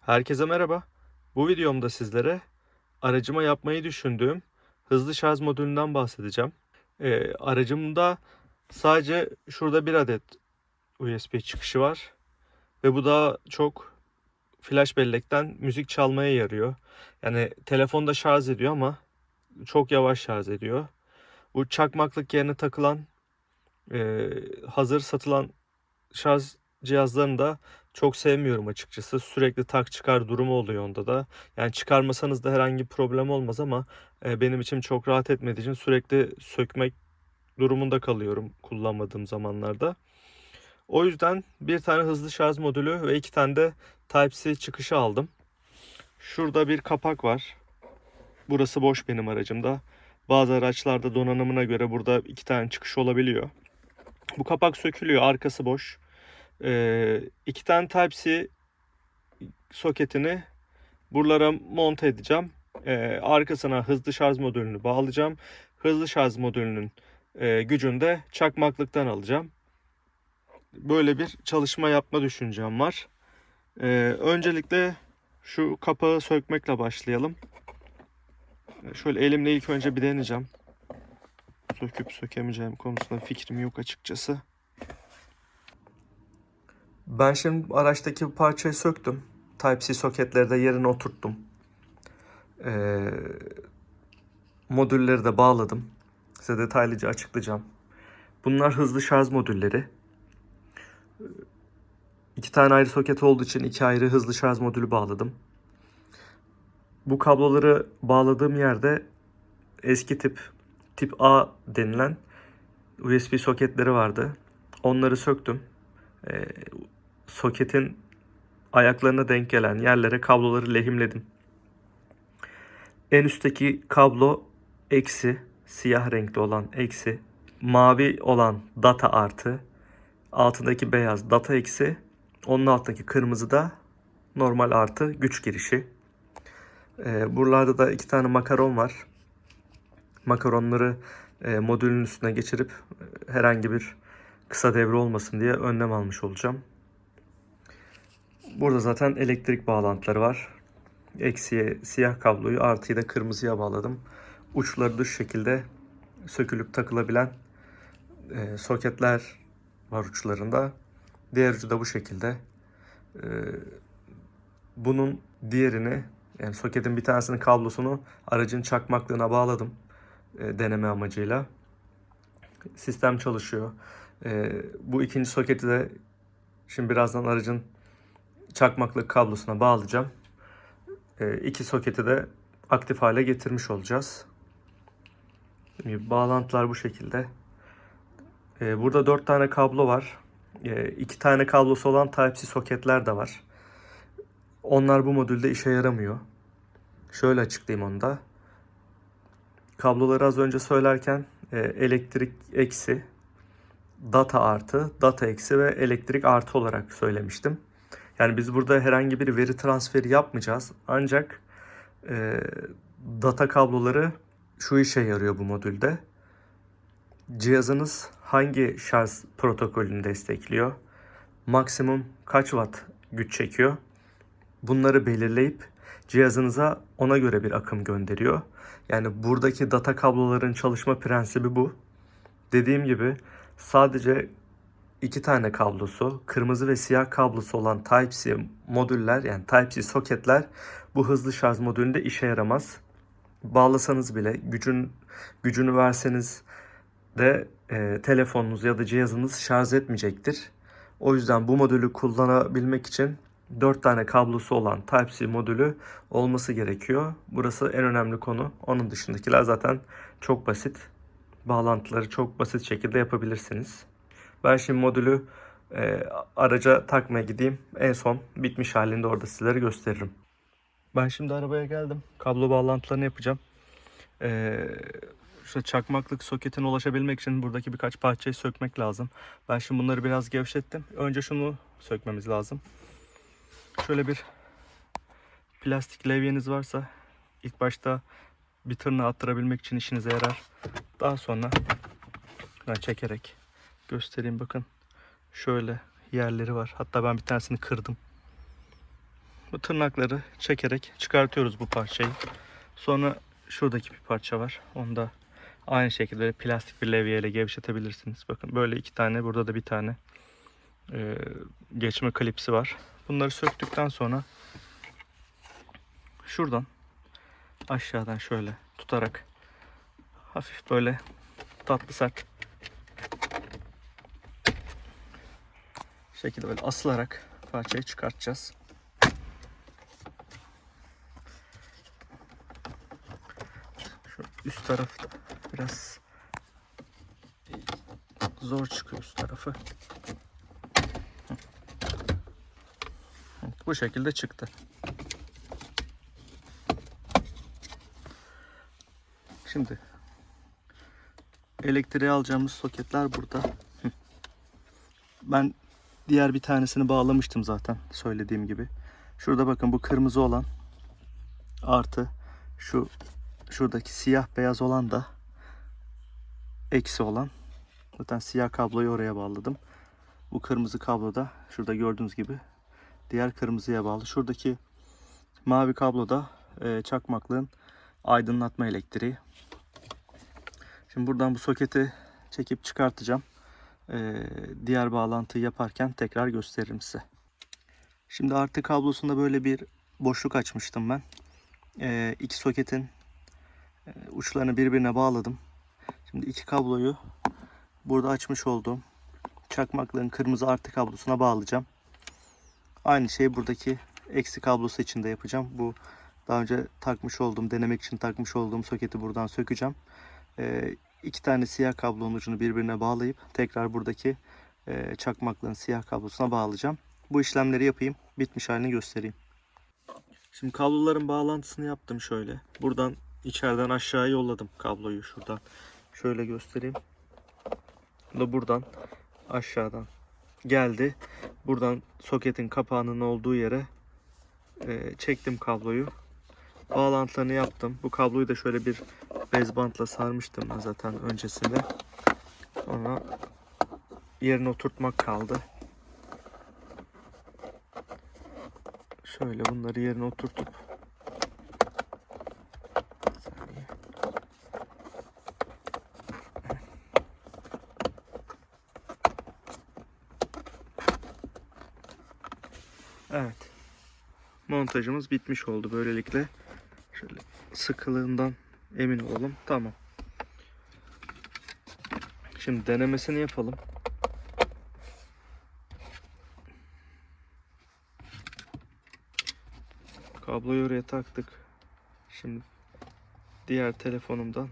Herkese merhaba. Bu videomda sizlere aracıma yapmayı düşündüğüm hızlı şarj modülünden bahsedeceğim. Ee, aracımda sadece şurada bir adet USB çıkışı var. Ve bu da çok flash bellekten müzik çalmaya yarıyor. Yani telefonda şarj ediyor ama çok yavaş şarj ediyor. Bu çakmaklık yerine takılan e, hazır satılan şarj cihazlarını da çok sevmiyorum açıkçası. Sürekli tak çıkar durumu oluyor onda da. Yani çıkarmasanız da herhangi bir problem olmaz ama e, benim için çok rahat etmediği için sürekli sökmek durumunda kalıyorum kullanmadığım zamanlarda. O yüzden bir tane hızlı şarj modülü ve iki tane de Type-C çıkışı aldım. Şurada bir kapak var. Burası boş benim aracımda. Bazı araçlarda donanımına göre burada iki tane çıkış olabiliyor. Bu kapak sökülüyor. Arkası boş. Ee, iki tane Type-C soketini buralara monte edeceğim. Ee, arkasına hızlı şarj modülünü bağlayacağım. Hızlı şarj modülünün e, gücünü de çakmaklıktan alacağım. Böyle bir çalışma yapma düşüncem var. Ee, öncelikle şu kapağı sökmekle başlayalım. Şöyle elimle ilk önce bir deneyeceğim. Söküp sökemeyeceğim konusunda fikrim yok açıkçası. Ben şimdi araçtaki parçayı söktüm. Type-C soketleri de yerine oturttum. Ee, modülleri de bağladım. Size detaylıca açıklayacağım. Bunlar hızlı şarj modülleri. İki tane ayrı soket olduğu için iki ayrı hızlı şarj modülü bağladım. Bu kabloları bağladığım yerde eski tip, tip A denilen USB soketleri vardı. Onları söktüm. Ee, soketin ayaklarına denk gelen yerlere kabloları lehimledim. En üstteki kablo eksi, siyah renkli olan eksi, mavi olan data artı, altındaki beyaz data eksi, onun altındaki kırmızı da normal artı güç girişi. Ee, buralarda da iki tane makaron var. Makaronları e, modülün üstüne geçirip e, herhangi bir kısa devre olmasın diye önlem almış olacağım. Burada zaten elektrik bağlantıları var. Eksiye siyah kabloyu artıyı da kırmızıya bağladım. Uçları şu şekilde sökülüp takılabilen e, soketler var uçlarında. Diğer ucu da bu şekilde. E, bunun diğerini yani soketin bir tanesinin kablosunu aracın çakmaklığına bağladım e, deneme amacıyla. Sistem çalışıyor. E, bu ikinci soketi de şimdi birazdan aracın çakmaklık kablosuna bağlayacağım. E, iki soketi de aktif hale getirmiş olacağız. Şimdi bağlantılar bu şekilde. E, burada dört tane kablo var. E, tane kablosu olan Type-C soketler de var. Onlar bu modülde işe yaramıyor. Şöyle açıklayayım onu da. Kabloları az önce söylerken e, elektrik eksi, data artı, data eksi ve elektrik artı olarak söylemiştim. Yani biz burada herhangi bir veri transferi yapmayacağız. Ancak e, data kabloları şu işe yarıyor bu modülde. Cihazınız hangi şarj protokolünü destekliyor? Maksimum kaç watt güç çekiyor? Bunları belirleyip cihazınıza ona göre bir akım gönderiyor. Yani buradaki data kabloların çalışma prensibi bu. Dediğim gibi sadece iki tane kablosu, kırmızı ve siyah kablosu olan Type-C modüller yani Type-C soketler bu hızlı şarj modülünde işe yaramaz. Bağlasanız bile gücün gücünü verseniz de e, telefonunuz ya da cihazınız şarj etmeyecektir. O yüzden bu modülü kullanabilmek için 4 tane kablosu olan Type-C modülü olması gerekiyor. Burası en önemli konu. Onun dışındakiler zaten çok basit. Bağlantıları çok basit şekilde yapabilirsiniz. Ben şimdi modülü e, araca takmaya gideyim. En son bitmiş halinde orada sizlere gösteririm. Ben şimdi arabaya geldim. Kablo bağlantılarını yapacağım. Ee, şu çakmaklık soketine ulaşabilmek için buradaki birkaç parçayı sökmek lazım. Ben şimdi bunları biraz gevşettim. Önce şunu sökmemiz lazım. Şöyle bir plastik levyeniz varsa ilk başta bir tırnağı attırabilmek için işinize yarar. Daha sonra çekerek göstereyim bakın. Şöyle yerleri var. Hatta ben bir tanesini kırdım. bu tırnakları çekerek çıkartıyoruz bu parçayı. Sonra şuradaki bir parça var. Onu da aynı şekilde plastik bir levyeyle gevşetebilirsiniz. Bakın böyle iki tane burada da bir tane e, geçme klipsi var. Bunları söktükten sonra şuradan aşağıdan şöyle tutarak hafif böyle tatlı sert şekilde böyle asılarak parçayı çıkartacağız. Şu üst tarafta biraz zor çıkıyor üst tarafı. Bu şekilde çıktı. Şimdi elektriği alacağımız soketler burada. Ben diğer bir tanesini bağlamıştım zaten söylediğim gibi. Şurada bakın bu kırmızı olan artı şu şuradaki siyah beyaz olan da eksi olan. Zaten siyah kabloyu oraya bağladım. Bu kırmızı kablo da şurada gördüğünüz gibi diğer kırmızıya bağlı. Şuradaki mavi kablo da e, çakmaklığın aydınlatma elektriği. Şimdi buradan bu soketi çekip çıkartacağım. Ee, diğer bağlantıyı yaparken tekrar gösteririm size. Şimdi artı kablosunda böyle bir boşluk açmıştım ben. Ee, iki soketin e, uçlarını birbirine bağladım. Şimdi iki kabloyu burada açmış olduğum çakmaklığın kırmızı artı kablosuna bağlayacağım. Aynı şeyi buradaki eksi kablosu için de yapacağım. Bu daha önce takmış olduğum, denemek için takmış olduğum soketi buradan sökeceğim. Ee, iki tane siyah kablonun ucunu birbirine bağlayıp tekrar buradaki e, çakmaklığın siyah kablosuna bağlayacağım. Bu işlemleri yapayım. Bitmiş halini göstereyim. Şimdi kabloların bağlantısını yaptım şöyle. Buradan içeriden aşağıya yolladım kabloyu şuradan. Şöyle göstereyim. Da buradan aşağıdan geldi. Buradan soketin kapağının olduğu yere e, çektim kabloyu. Bağlantılarını yaptım. Bu kabloyu da şöyle bir bez bantla sarmıştım ben zaten öncesinde. Sonra yerine oturtmak kaldı. Şöyle bunları yerine oturtup. Evet. Montajımız bitmiş oldu böylelikle. Şöyle sıkılığından emin olalım. Tamam. Şimdi denemesini yapalım. Kabloyu oraya taktık. Şimdi diğer telefonumdan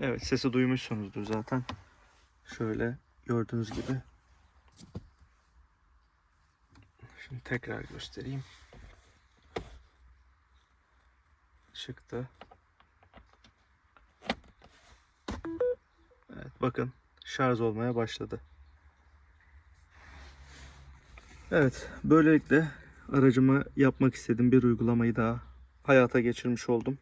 Evet sesi duymuşsunuzdur zaten. Şöyle gördüğünüz gibi. Şimdi tekrar göstereyim. Çıktı. Evet bakın şarj olmaya başladı. Evet böylelikle aracıma yapmak istediğim bir uygulamayı daha hayata geçirmiş oldum.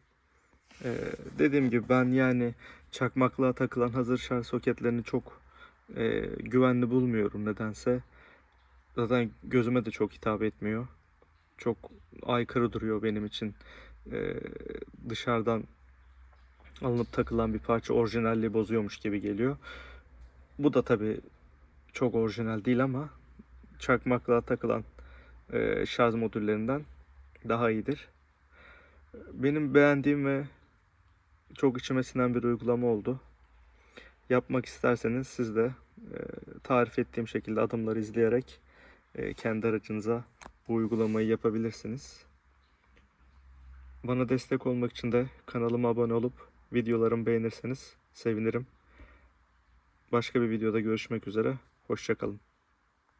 Ee, dediğim gibi ben yani çakmaklığa takılan hazır şarj soketlerini çok e, güvenli bulmuyorum nedense. Zaten gözüme de çok hitap etmiyor. Çok aykırı duruyor benim için. Ee, dışarıdan alınıp takılan bir parça orijinalliği bozuyormuş gibi geliyor. Bu da tabi çok orijinal değil ama çakmaklığa takılan e, şarj modüllerinden daha iyidir. Benim beğendiğim ve çok içime sinen bir uygulama oldu. Yapmak isterseniz siz de e, tarif ettiğim şekilde adımları izleyerek e, kendi aracınıza bu uygulamayı yapabilirsiniz. Bana destek olmak için de kanalıma abone olup videolarımı beğenirseniz sevinirim. Başka bir videoda görüşmek üzere. Hoşçakalın.